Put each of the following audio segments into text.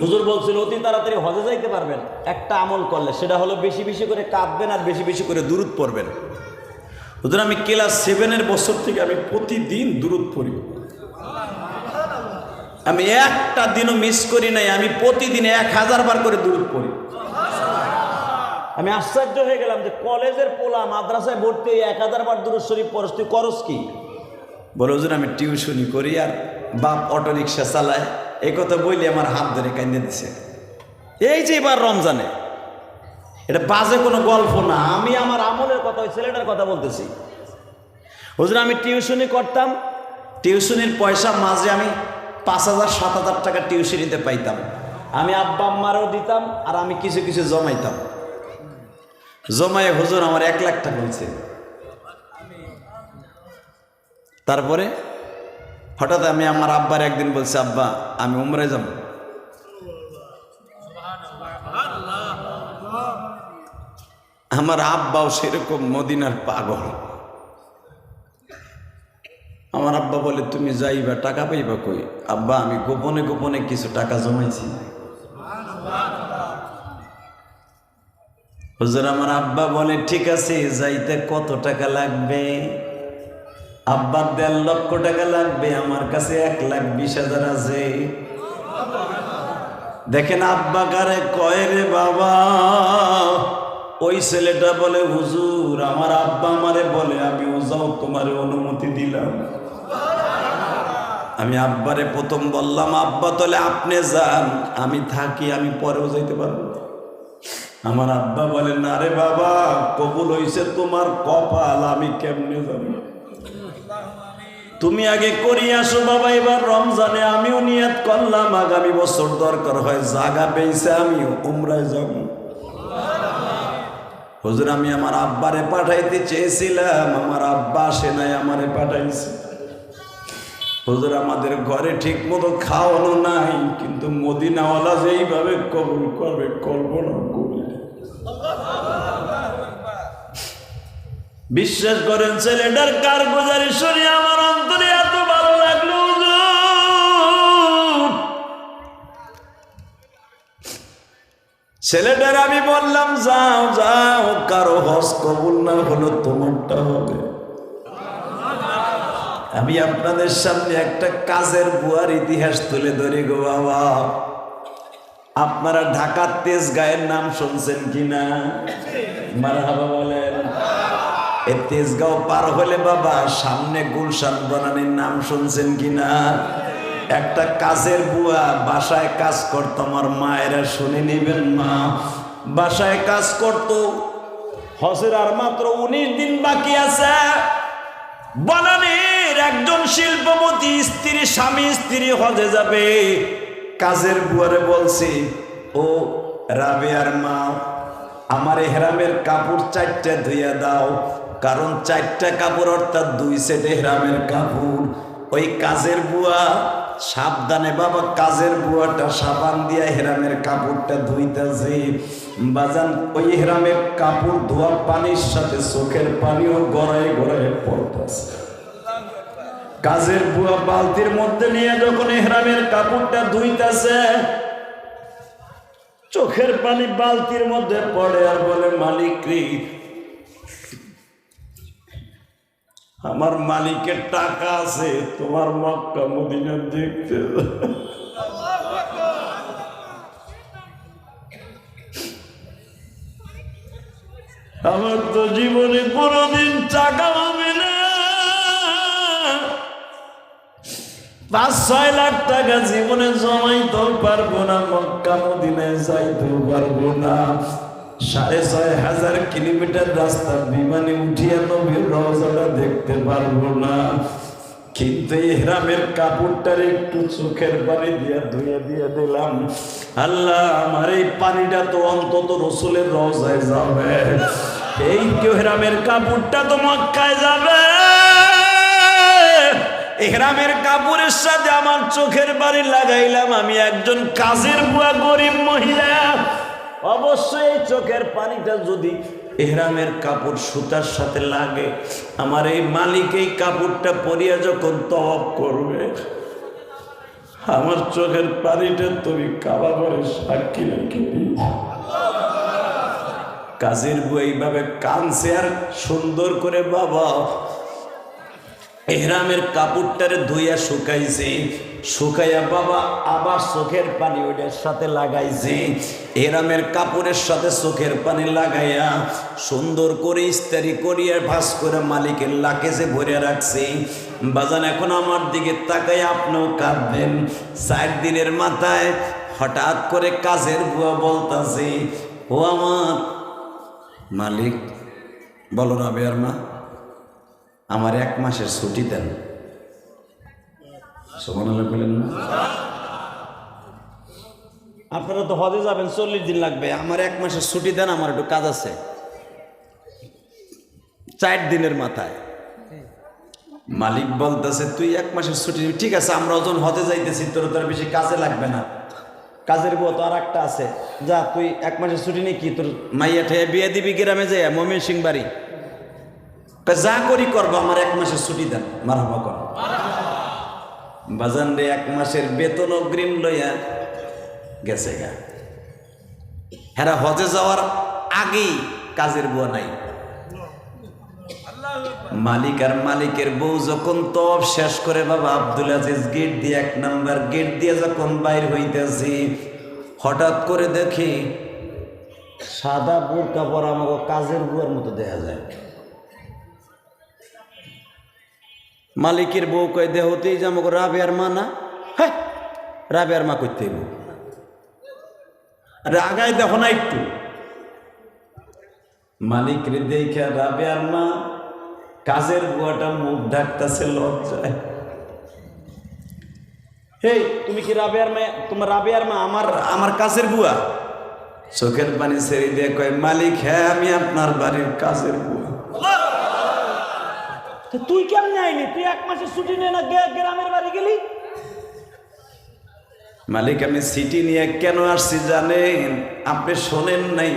হুজুর বলছিল, অতি তাড়াতাড়ি হজে যাইতে পারবেন। একটা আমল করলে, সেটা হলো বেশি বেশি করে কাঁদবেন আর বেশি বেশি করে দূরত পড়বেন। হুজুর, আমি ক্লাস সেভেনের বছর থেকে আমি প্রতিদিন দূরত পড়ি। আমি একটা দিনও মিস করি নাই, আমি প্রতিদিন এক হাজার বার করে দূরত পড়ি। আমি আশ্চর্য হয়ে গেলাম যে কলেজের পোলা মাদ্রাসায় ভর্তি এক হাজার বার দূর শরীফ পরশ তুই করস কি? বলে, হুজুর, আমি টিউশনি করি আর বাপ অটো রিক্সা চালায়। এই কথা বললে আমার হাত ধরে কান্দে দিছে। এই যে এবার রমজানে, এটা বাজে কোনো গল্প না, আমি আমার আমলের কথা, ওই ছেলেটার কথা বলতেছি। হুজুর, আমি টিউশনি করতাম, টিউশনির পয়সা মাঝে আমি পাঁচ হাজার, সাত হাজার টাকা টিউশনিতে পাইতাম। আমি আব্বা আম্মারও দিতাম আর আমি কিছু কিছু জমাইতাম। জমায়ে হুজুর আমার এক লাখ টাকা হয়েছে তারপরে হঠাৎ আমি আমার আব্বার একদিন বলছি, আব্বা, আমি উমরে যাব। আমার আব্বাও সেরকম মদিনার পাগল। আমার আব্বা বলে, তুমি যাইবা, টাকা পাইবা কই? আব্বা, আমি গোপনে গোপনে কিছু টাকা জমাইছি। হুজুর, আমার আব্বা বলে, ঠিক আছে, যাইতে কত টাকা লাগবে? আব্বার দেড় লক্ষ টাকা লাগবে, আমার কাছে এক লাখ বিশ হাজার আছে। দেখেন আব্বা কারে কয় রে বাবা, ওই ছেলেটা বলে, হুজুর, আমার আব্বা আমারে বলে, আমি ও যাও তোমার অনুমতি দিলাম। আমি আব্বারে প্রথম বললাম, আব্বা, তাহলে আপনি যান, আমি থাকি, আমি পরেও যাইতে পারব। আমার আব্বা বলে, না রে বাবা, কবুল হইছে তোমার কপাল, আমি কেমনে যাব তুমি আগে করি আসো বাবা, এবার রমজানে আমিও নিয়ত করলাম, আগামী বছর দরকার হয় জাগা পেয়েছে আমিও, উমরায় যাব। হুজুর, আমি আমার আব্বারে পাঠাইতে চেয়েছিলাম, আমার আব্বা আসে নাই, আমারে পাঠাইছে। হুজুর, আমাদের ঘরে ঠিক মতো খাওয়ানো নাই, কিন্তু মদিনাওয়ালা যেইভাবে কবুল করবে করব না করি বিশ্বাস করেন, ছেলেটার কার গুজারি শুনে আমার ছেলেটার আমি বললাম, যাও যাও, কারও হস কবুল না হলো তোমারটা হবে। আমি আপনাদের সামনে একটা কাজের বুয়ার ইতিহাস তুলে ধরি গো বাবা। আপনারা ঢাকার তেজ গায়ের নাম শুনছেন কিনা? মারহাবা বলেন। এই তেজগাঁও পার হলে বাবা, সামনে গুলশান বনানির নাম শুনছেন কিনা? একটা কাজের বুয়া বাসায় কাজ করতো, আমার মায়েরা শুনে নেবেন মা। বাসায় কাজ করত। হজের আর মাত্র উনিশ দিন বাকি আছে। বনানির একজন শিল্পপতি, স্ত্রী, স্বামী, স্ত্রী হজে যাবে। কাজের বুয়ারে বলছে, ও রাবেয়ার মা, আমার এহরামের কাপড় চারটে ধুইয়া দাও। কারণ চারটা কাপড় অর্থাৎ দুই সেট এহরামের কাপড়। ওই কাজের বুয়া সাবধানে, বাবা, কাজের বুয়াটা সাবান দিয়া হেরামের কাপড়টা ধুইতেছে। বাজান, ওই হেরামের কাপড় ধোয়া পানির সাথে চোখের পানিও গড়ায় গড়ায় পড়তেছে। কাজের বুয়া বালতির মধ্যে নিয়ে যখন এহরামের কাপড়টা ধুইতেছে, চোখের পানি বালতির মধ্যে পড়ে আর বলে, মালিক রে আমার মালিকের টাকা আছে, তোমার মক্কা মদিনা দেখতে। আমার তো জীবনে কোনোদিন টাকা হবে না। পাঁচ, ছয় লাখ টাকা জীবনে জমাইতেও পারব না, মক্কা মদিনায় যাইতেও পারব না। সাড়ে ছয় হাজার কিলোমিটার রাস্তা, বিমানে উঠিয়া নবীর রওজাটা দেখতে পারব না। কিন্তু ইহরামের কাপড়টার একটু চোখের পানি দিয়া ধুয়ে দিয়ে দিলাম। আল্লাহ, আমার এই পানিটা তো অন্তত রসুলের রওজায় যাবে। এই ইহরামের কাপড়টা তো মক্কায় যাবে। এহরামের কাপড়ের সাথে আমার চোখের বাড়ি লাগাইলাম। আমি একজন কাজের বুয়া, গরিব মহিলা। অবশ্যই চোখের পানিটা যদি এহরামের কাপড় সুতার সাথে লাগে, আমার এই মালিক এই কাপড়টা পরিয়া যখন তপ করবে, আমার চোখের পানিটা তুমি কাবা করে সাক্ষী রেখে কাজের বউ এইভাবে কানছে আর সুন্দর করে বাবা, এহরামের কাপড়টারে ধুইয়া শুকাইছে। শুকাইয়া বাবা আবার চোখের পানি ওইটার সাথে লাগাইছে। এহরামের কাপড়ের সাথে চোখের পানি লাগাইয়া সুন্দর করে ইস্তারি করিয়া ভাস করে মালিকের লাকেজে ভরে রাখছে। বাজান, এখন আমার দিকে তাকাই আপনিও কাঁদবেন। চার দিনের মাথায় হঠাৎ করে কাজের বুয়া বলতাছে, ও আমার মালিক, বলো রাবেয়ার মা, আমার এক মাসের ছুটি দেন। আপনারা তো হজে যাবেন, চল্লিশ দিন লাগবে। আমার এক মাসের ছুটি দেন, আমার একটু কাজ আছে। চার দিনের মাথায়। মালিক বলতেছে, তুই এক মাসের ছুটি ঠিক আছে, আমরা ওজন হজে যাইতেছি, তোর তোর বেশি কাজে লাগবে না। কাজের বউ তো আর একটা আছে। যা, তুই এক মাসের ছুটি নিয়ে কি তোর মাইয়া ঠেয়ে বিয়ে দিবি গ্রামে যে মমিন সিং বাড়ি যা করি করব, আমার এক মাসের ছুটি দেন। মারহাবা কর। বাজান রে এক মাসের বেতন অগ্রিম লইয়া গেছে গা। হেরা হজে যাওয়ার আগেই কাজের বুয়া নাই। মালিক আর মালিকের বউ যখন তব শেষ করে, বাবা আব্দুল আজিজ গেট দিয়ে এক নাম্বার গেট দিয়ে যখন বাইর হইতেছি, হঠাৎ করে দেখি সাদা বোরকা পরা আমাকে কাজের বুয়ার মতো দেখা যায়। মালিকের বউ কয় দেহতেই যে আমাকে রাবেয়ার মা না? হ্যাঁ রাবেয়ার মা করতে রাগায় দেখো না একটু। মালিক রে দেখে রাবেয়ার মা, কাজের বুয়াটা মুখ ঢাকতেছে লজ্জায়। হেই, তুমি কি রাবেয়ার মা, তোমার রাবেয়ার মা আমার আমার কাজের বুয়া? চোখের পানি ছেড়ে দিয়ে কয়, মালিক হ্যাঁ আমি আপনার বাড়ির কাজের বুয়া। তুই কেমনে আইলি? তুই এক মাসের ছুটি নিয়ে না গ্রামের বাড়ি গেলি? মালিক আমি সিটি নিয়ে কেন আসছি জানেন? আপনি শোনেন নাই।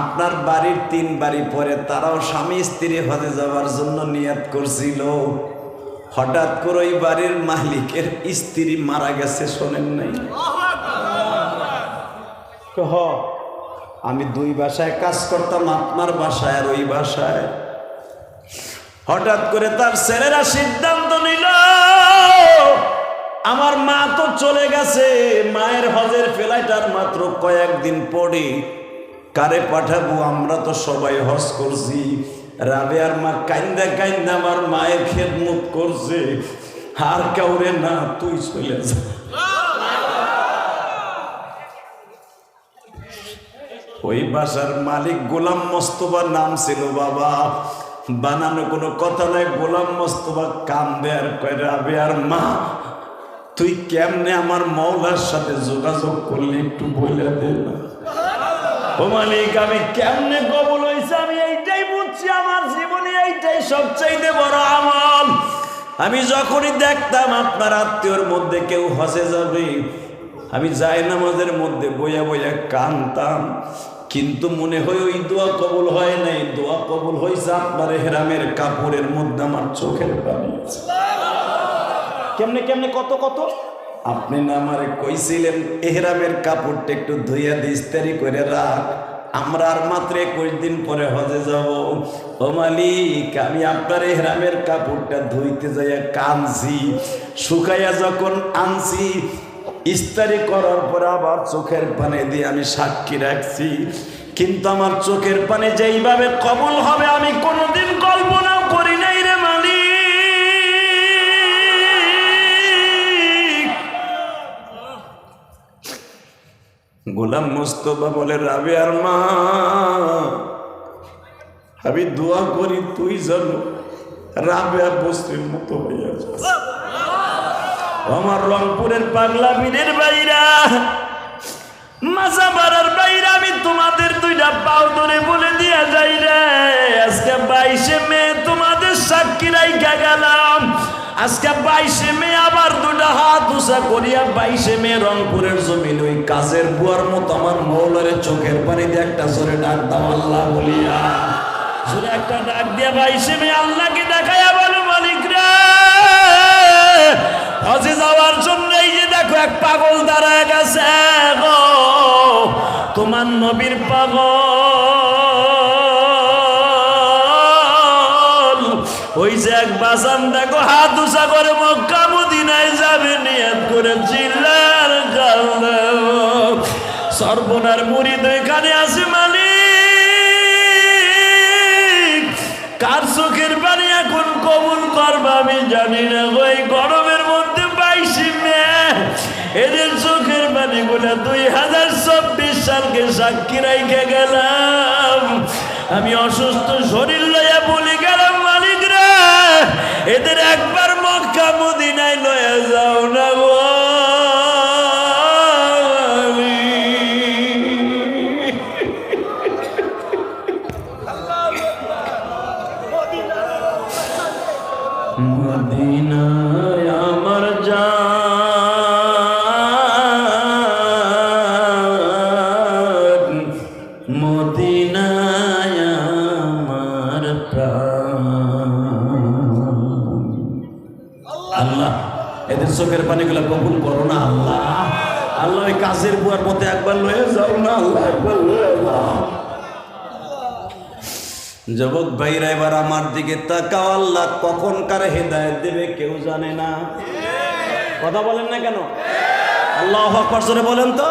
আপনার বাড়ির তিন বাড়ি পরে তারাও স্বামী স্ত্রী হজে যাওয়ার জন্য নিয়াত করছিল। হঠাৎ করে ওই বাড়ির মালিকের স্ত্রী মারা গেছে শোনেন নাই। হ আমি দুই বাসায় কাজ করতাম আপনার বাসায় আর ওই বাসায়। হঠাৎ করে তার ছেলেরা সিদ্ধান্ত নিল, আমার মা তো চলে গেছে, মায়ের হজের ফ্লাইটার মাত্র কয়েকদিন পরে কারে পাঠাবো? আমরা তো সবাই হজ করছি। রাবেয়ার মা কাইন্দা কাইন্দা আমার মায়ের খেদমত করছে। আর কাউরে না, তুই চলে যা। ওই বাসার মালিক গোলাম মস্তবার নাম ছিল বাবা। বানানো কোনো কথা নাই, গোলাম মস্তবা কাম দেয়ার কয় রাবে আর মা, তুই কেমনে আমার মৌলার সাথে যোগাযোগ করলি একটু বলে দে ও মালিক, আমি কেমনে কবল হয়েছে আমি এইটাই বুঝছি, আমার জীবনে এইটাই সবচাইতে বড় আমল। আমি যখনই দেখতাম আপনার আত্মীয়র মধ্যে কেউ হসে যাবে, আমি যাই নামাজের মধ্যে বইয়া বইয়া কানতাম। কিন্তু মনে হয় ওই দোয়া কবুল হয় নাই। দোয়া কবুল হয়েছে আপনার হেরামের কাপড়ের মধ্যে আমার চোখের পানি কেমনে কেমনে কত কত? আপনি না আমারে কইছিলেন এহরামের কাপড়টা একটু ধুইয়া দিস্তারি করে রাখ। আমরা আর মাত্র একুশ দিন পরে হজে যাব। ও মালিক আমি আপনার এহরামের কাপড়টা ধুইতে যাইয়া কানছি শুকাইয়া যখন আনছি ইস্তারি করার পরে আবার চোখের পানি দিয়ে আমি সাক্ষী রাখছি কিন্তু আমার চোখের পানি যেইভাবে কবল হবে, আমি কোনোদিন কল্পনাও করি নাই রে মালিক গোলাম মোস্তফা বলে রাবে আর মা, আমি দোয়া করি, তুই জানো রাবে আর বস্তির মতো হইয়া যাস। আমার রংপুরের পাগলা বীরের বাইরা মাজাবাড়ার বাইরে আমি তোমাদের দুইটা পাও ধরে বলে দিয়া যাই রে। আজকে বাইশে মে তোমাদের সাক্ষী রাইখা গেলাম। আজকে বাইশে মে আবার দুটা হাত উষা করিয়া বাইশে মে রংপুরের জমিন, ওই কাজের বুয়ার মতো আমার মৌলারে চোখের পানি দিয়ে একটা জোরে ডাক দাও, আল্লাহ বলিয়া। জোরে একটা ডাক দিয়া বাইশে মে আল্লাহকে দেখাইয়া হজে যাওয়ার জন্য এই যে দেখো এক পাগল দাঁড়ায় গেছে তোমার নবীর পাগল। ওই যে এক বাসান দেখো, হাত উষা করে মক্কা মদিনায় যাবে, নিয়ত করে কান্দে সর্বনার মুড়িদ এখানে আছে মালিক। কার চোখের পানি এখন কবুল করবা আমি জানি না, ওই গরমের মধ্যে বাইশি মে এদের চোখের পানি গুলা দুই হাজার চব্বিশ সালকে সাক্ষী রাইখে গেলাম। আমি অসুস্থ, শরীর লইয়া বলি গেলাম মালিক রে এদের একবার মক্কা মদিনায় লয়ে যাও না গো মদিনায় এদের চোখের পানিগুলো কবুল করো না, আল্লাহ। আল্লাহ ওই কাজের বুয়ার পথে একবার লয়ে যাও না, আল্লাহ একবার লয়ে যাও। যুবক ভাইরা, এবার আমার দিকে তাকাও, আল্লাহ কখন কার হেদায়ত দেবে কেউ জানে না। কথা বলেন না কেন? আল্লাহ হক জোরে বলেন তো।